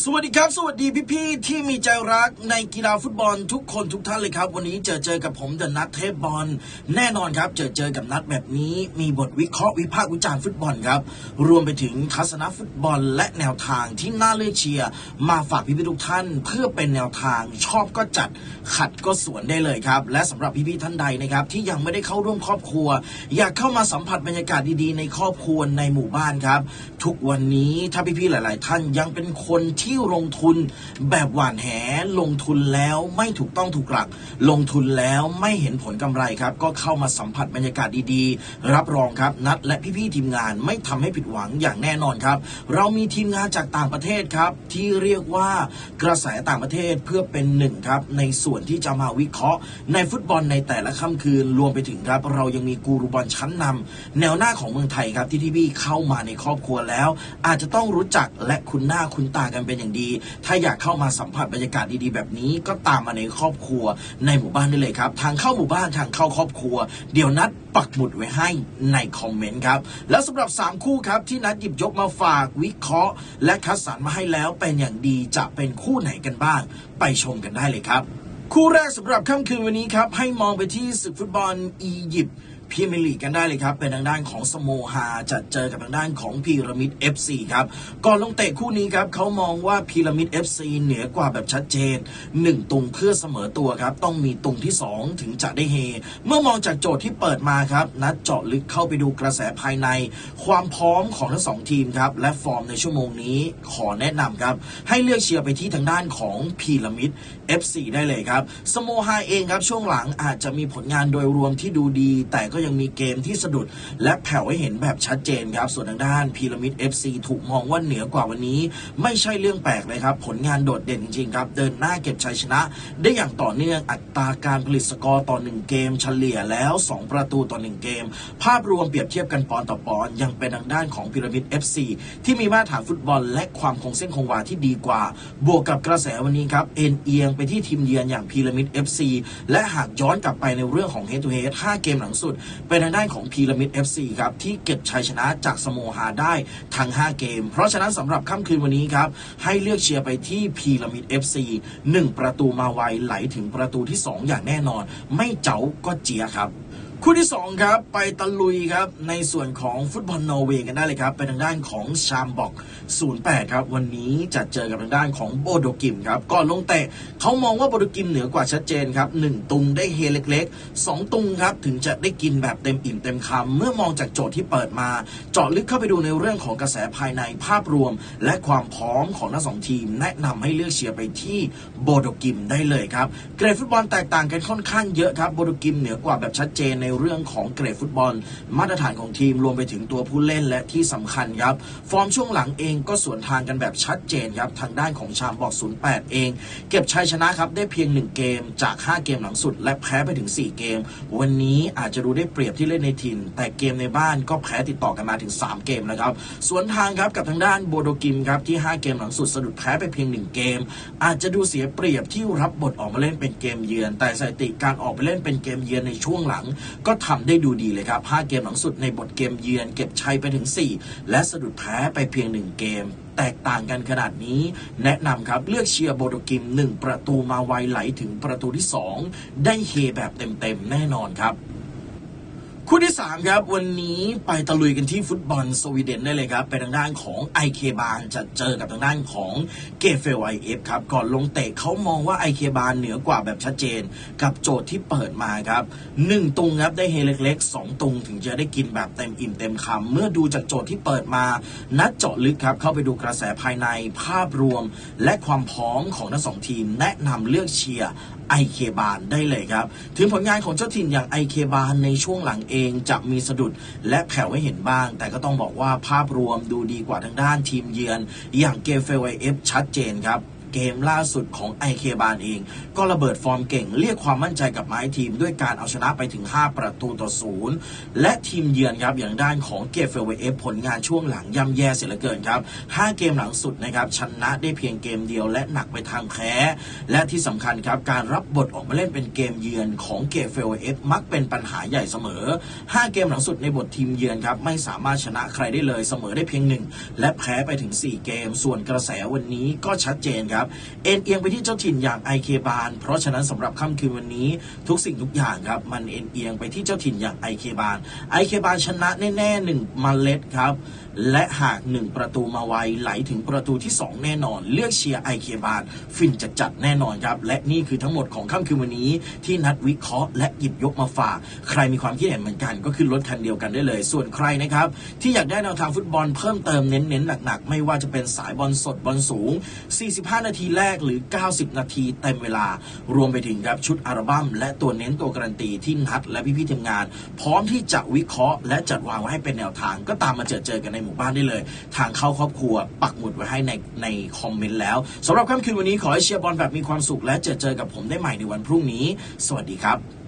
สวัสดีครับ สวัสดีพี่ๆที่มีใจรักในกีฬาฟุตบอลทุกคนทุกท่านเลยครับ วันนี้เจอเจอกับผมเดอะนัทเทพบอลแน่นอนครับ เจอเจอกับนัดแบบนี้ มีบทวิเคราะห์วิพากษ์วิจารณ์ฟุตบอลครับ รวมไปถึงทัศนฟุตบอลและแนวทางที่น่าเลือกเชียร์มาฝากพี่ๆทุกท่าน เพื่อเป็นแนวทางชอบก็จัดขัดก็สวนได้เลยครับ และสำหรับพี่ๆท่านใดนะครับที่ยังไม่ได้เข้าร่วมครอบครัว อยากเข้ามาสัมผัสบรรยากาศดีๆ ในครอบครัวในหมู่บ้านครับ ทุกวันนี้ถ้าพี่ๆหลาย ๆ ท่านยังเป็นคนที่ลงทุนแบบหวานแหลงทุนแล้วไม่ถูกต้องถูกหลัก ลงทุนแล้วไม่เห็นผลกำไรครับ ก็เข้ามาสัมผัสบรรยากาศดีๆ รับรองครับนัดและพี่ๆทีมงานไม่ทำให้ผิดหวังอย่างแน่นอนครับ เรามีทีมงานจากต่างประเทศครับ ที่เรียกว่ากระแสต่างประเทศเพื่อเป็นหนึ่งครับในส่วนที่จะมาวิเคราะห์ ในฟุตบอลในแต่ละค่ำคืนรวมไปถึงครับ เรายังมีกูรูบอลชั้นนำแนวหน้าของเมืองไทยครับที่ที่พี่เข้ามาในครอบครัวแล้ว อาจจะต้องรู้จักและคุ้นหน้าคุ้นตากันเป็นอย่างดี ถ้าอยากเข้ามาสัมผัสบรรยากาศดีๆ แบบนี้ก็ตามมาในครอบครัวในหมู่บ้านได้เลยครับ ทางเข้าหมู่บ้านทางเข้าครอบครัว เดี๋ยวนัดปักหมุดไว้ให้ในคอมเมนต์ครับ แล้วสำหรับ 3 คู่ครับที่นัดหยิบยกมาฝากวิเคราะห์ และคัดสรรมาให้แล้วเป็นอย่างดีจะเป็นคู่ไหนกันบ้าง ไปชมกันได้เลยครับ คู่แรกสำหรับค่ำคืนวันนี้ครับให้มองไปที่ศึกฟุตบอลอียิปต์ พีเมลีกกันได้เลยครับ เป็นทางด้านของสโมฮาจะเจอกับทางด้านของพีระมิด FC ครับ ก่อนลงเตะคู่นี้ครับเขามองว่าพีระมิด FC เหนือกว่าแบบชัดเจน 1 ตุงเพื่อเสมอตัวครับ ต้องมีตุงที่ 2 ถึงจะได้เฮ เมื่อมองจากโจทย์ที่เปิดมาครับ นัดเจาะลึกเข้าไปดูกระแสภายใน ความพร้อมของทั้งสองทีมครับ และฟอร์มในชั่วโมงนี้ขอแนะนำครับ ให้เลือกเชียร์ไปที่ทางด้านของพีระมิด FC ได้เลยครับสโมฮาเองครับช่วงหลังอาจจะมีผลงานโดยรวมที่ดูดี แต่ก็ยังมีเกมที่สะดุด และแผ่วให้เห็นแบบชัดเจนครับ ส่วนทางด้านพีระมิด FC ถูกมองว่าเหนือกว่าวันนี้ ไม่ใช่เรื่องแปลกเลยครับ ผลงานโดดเด่นจริงๆครับ เดินหน้าเก็บชัยชนะ ได้อย่างต่อเนื่องอัตราการผลิตสกอร์ต่อ 1 เกม เฉลี่ยแล้ว 2 ประตูต่อ 1 เกม ภาพรวมเปรียบเทียบกันปอนต่อปอนยังเป็นทางด้านของพีระมิด FC ที่มีมาตรฐานฟุตบอล และความคงเส้นคงวาที่ดีกว่า บวกกับกระแสวันนี้ครับเอ็นเอียงไปที่ทีมเยือนอย่างพีระมิด FC และหากย้อนกลับไปในเรื่องของ Head to Head 5 เกมหลังสุดเป็นทางด้านของพีระมิด FC ครับที่เก็บชัยชนะจากสโมฮาได้ทั้ง 5 เกม เพราะฉะนั้นสำหรับค่ำคืนวันนี้ครับ ให้เลือกเชียร์ไปที่พีระมิด FC 1 ประตูมาไวไหลถึงประตูที่ 2 อย่างแน่นอน ไม่เจ๋าก็เจียครับ คู่ที่ 2 ครับ ไปตะลุยครับ ในส่วนของฟุตบอลนอร์เวย์กันได้เลยครับเป็นทางด้านของชามบอก 08 ครับ วันนี้จะเจอกับทางด้านของโบโดกิมครับ ก่อนลงเตะเขามองว่าโบโดกิมเหนือกว่าชัดเจนครับ 1 ตุงได้เฮเล็กๆ 2 ตุงครับ ถึงจะได้กินแบบเต็มอิ่มเต็มคำ เมื่อมองจากโจทย์ที่เปิดมา เจาะลึกเข้าไปดูในเรื่องของกระแสภายในภาพรวม และความพร้อมของทั้งสองทีม แนะนำให้เลือกเชียร์ไปที่โบโดกิมได้เลยครับ เกรดฟุตบอลแตกต่างกันค่อนข้างเยอะครับ โบโดกิมเหนือกว่าแบบชัดเจนในเรื่องของเกรดฟุตบอล มาตรฐานของทีมรวมไปถึงตัวผู้เล่นและที่สำคัญครับ ฟอร์มช่วงหลังเองก็สวนทางกันแบบชัดเจนครับ ทางด้านของชามบอก 08 เอง เก็บชัยชนะครับได้เพียง 1 เกมจาก 5 เกมหลังสุด และแพ้ไปถึง 4 เกม วันนี้อาจจะดูได้เปรียบที่เล่นในถิ่น แต่เกมในบ้านก็แพ้ติดต่อกันมาถึง 3 เกมแล้วครับสวนทางครับกับทางด้านโบโดกิมครับที่ 5 เกมหลังสุดสะดุดแพ้ไปเพียง 1 เกม อาจจะดูเสียเปรียบที่รับบทออกมาเล่นเป็นเกมเยือน แต่สถิติการออกไปเล่นเป็นเกมเยือนในช่วงหลังก็ทำได้ดูดีเลยครับ 5 เกมหลังสุดในบทเกมเยือนเก็บชัยไปถึง 4 และสะดุดแพ้ไปเพียง 1 เกม แตกต่างกันขนาดนี้ แนะนำครับเลือกเชียร์โบโดกิม 1 ประตูมาไวไหลถึงประตูที่ 2 ได้เฮแบบเต็มๆแน่นอนครับ คู่ที่ 3 ครับ วันนี้ไปตะลุยกันที่ฟุตบอลสวีเดนได้เลยครับเป็นทางด้านของไอเคบานจะเจอกับทางด้านของเกเฟลไอเอฟครับ ก่อนลงเตะเขามองว่าไอเคบานเหนือกว่าแบบชัดเจน กับโจทย์ที่เปิดมาครับ 1 ตุงครับได้เฮเล็กๆ 2 ตุงถึงจะได้กินแบบเต็มอิ่มเต็มคำเมื่อดูจากโจทย์ที่เปิดมา นัดเจาะลึกครับ เข้าไปดูกระแสภายในภาพรวม และความพร้อมของทั้งสองทีม แนะนำเลือกเชียร์ไอเคบานได้เลยครับ ถึงผลงานของเจ้าถิ่นอย่างไอเคบานในช่วงหลังเองจะมีสะดุดและแผ่วให้เห็นบ้าง แต่ก็ต้องบอกว่าภาพรวมดูดีกว่าทางด้านทีมเยือน อย่างเกฟเฟลไอเอฟชัดเจนครับ เกมล่าสุดของไอเคบานเอง ก็ระเบิดฟอร์มเก่ง เรียกความมั่นใจกับไม้ทีม ด้วยการเอาชนะไปถึง 5 ประตูต่อศูนย์และทีมเยือนครับอย่างด้านของเกฟเฟลเอฟผลงานช่วงหลังย่ำแย่เสียเหลือเกินครับ 5 เกมหลังสุดนะครับชนะได้เพียงเกมเดียวและหนักไปทางแพ้ และที่สำคัญครับการรับบทออกมาเล่นเป็นเกมเยือนของเกฟเฟเอฟมักเป็นปัญหาใหญ่เสมอ 5 เกมหลังสุดในบททีมเยือนครับไม่สามารถชนะใครได้เลยเสมอได้เพียงหนึ่งและแพ้ไปถึง 4 เกม ส่วนกระแสวันนี้ก็ชัดเจนครับเอ็นเอียงไปที่เจ้าถิ่นอย่างไอเคบานเพราะฉะนั้นสำหรับค่ำคืนวันนี้ทุกสิ่งทุกอย่างครับมันเอ็นเอียงไปที่เจ้าถิ่นอย่างไอเคบานไอเคบานชนะแน่ๆหนึ่งมาเล็ดครับและหากหนึ่งประตูมาไวไหลถึงประตูที่ 2 แน่นอน เลือกเชียร์ไอเคบานฟินจัดจัดๆแน่นอนครับ และนี่คือทั้งหมดของค่ำคืนวันนี้ ที่นัดวิเคราะห์และหยิบยกมาฝาก ใครมีความคิดเห็นเหมือนกัน ก็ขึ้นรถคันเดียวกันได้เลย ส่วนใครนะครับ ที่อยากได้แนวทางฟุตบอลเพิ่มเติมเน้นๆหนักๆ ไม่ว่าจะเป็นสายบอลสดบอลสูง 45นาทีแรกหรือ 90 นาทีเต็มเวลา รวมไปถึงครับชุดอัลบั้มและตัวเน้นตัวการันตีที่นัดและพี่ๆทีมงาน พร้อมที่จะวิเคราะห์และจัดวางไว้ให้เป็นแนวทาง ก็ตามมาเจอเจอกันในหมู่บ้านได้เลย ทางเข้าครอบครัวปักหมุดไว้ให้ในในคอมเมนต์แล้วสำหรับค่ำคืนวันนี้ขอให้เชียร์บอลแบบมีความสุขและเจอเจอกับผมได้ใหม่ในวันพรุ่งนี้ สวัสดีครับ